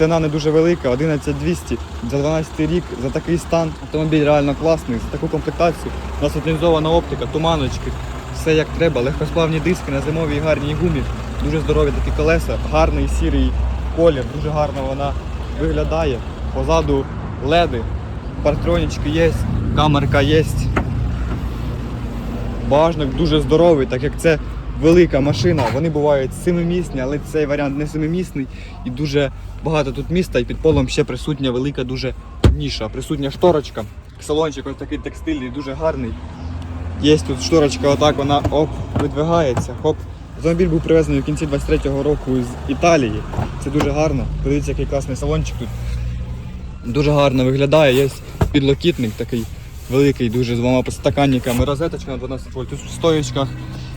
ціна не дуже велика, 11200 за 12 рік, за такий стан. Автомобіль реально класний, за таку комплектацію. У нас тут лінзована оптика, туманочки, все як треба, легкосплавні диски на зимовій гарній гумі, дуже здорові такі колеса, гарний сірий колір, дуже гарно вона виглядає. Позаду леди, партронічки є, камерка є. Багажник дуже здоровий, так як це велика машина. Вони бувають семимісні, але цей варіант не семимісний. І дуже багато тут міста, і під полом ще присутня велика дуже ніша. Присутня шторочка. Салончик ось такий текстильний, дуже гарний. Є тут шторочка, отак вона оп, видвигається. Хоп. Автомобіль був привезений в кінці 23-го року з Італії. Це дуже гарно. Подивіться, який класний салончик тут. Дуже гарно виглядає. Є підлокітник такий великий, дуже з двома підстаканниками. Розеточка на 12 вольт. Тут в стоєчках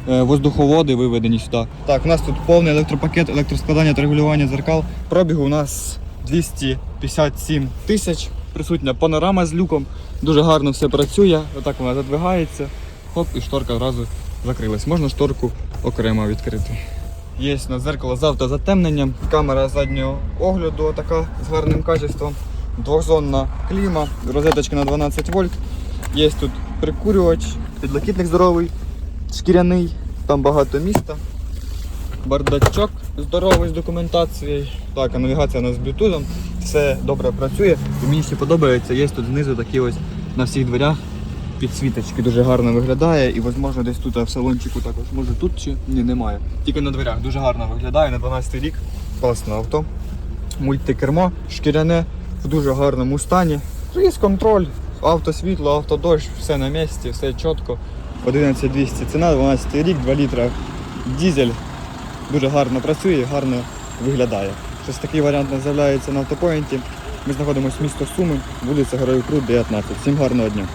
воздуховоди виведені сюди. Так, у нас тут повний електропакет, електроскладання та регулювання зеркал. Пробігу у нас 257 тисяч. Присутня панорама з люком. Дуже гарно все працює. Отак вона задвигається. Хоп, і шторка одразу закрилась. Можна шторку окремо відкрити. Є на зеркало з автозатемненням, камера заднього огляду така з гарним качеством, двохзонна кліма, розеточка на 12 вольт. Є тут прикурювач, підлокітник здоровий, шкіряний, там багато міста. Бардачок здоровий з документацією. Так, а навігація у нас з Bluetooth, все добре працює. І мені ще подобається, є тут знизу такі ось на всіх дверях підсвіточки дуже гарно виглядає і, можливо, десь тут в салончику також. Може тут чи ні, немає. Тільки на дверях дуже гарно виглядає на 12 рік. Класне авто. Мультикермо, шкіряне в дуже гарному стані. Є контроль, автосвітло, автодощ, все на місці, все чітко. 11200 ціна, 12 рік, 2 літра дізель. Дуже гарно працює, гарно виглядає. Щось такий варіант у з'являється на автопоінті. Ми знаходимося в місто Суми, вулиця Героїв Крут, 19. Всім гарного дня.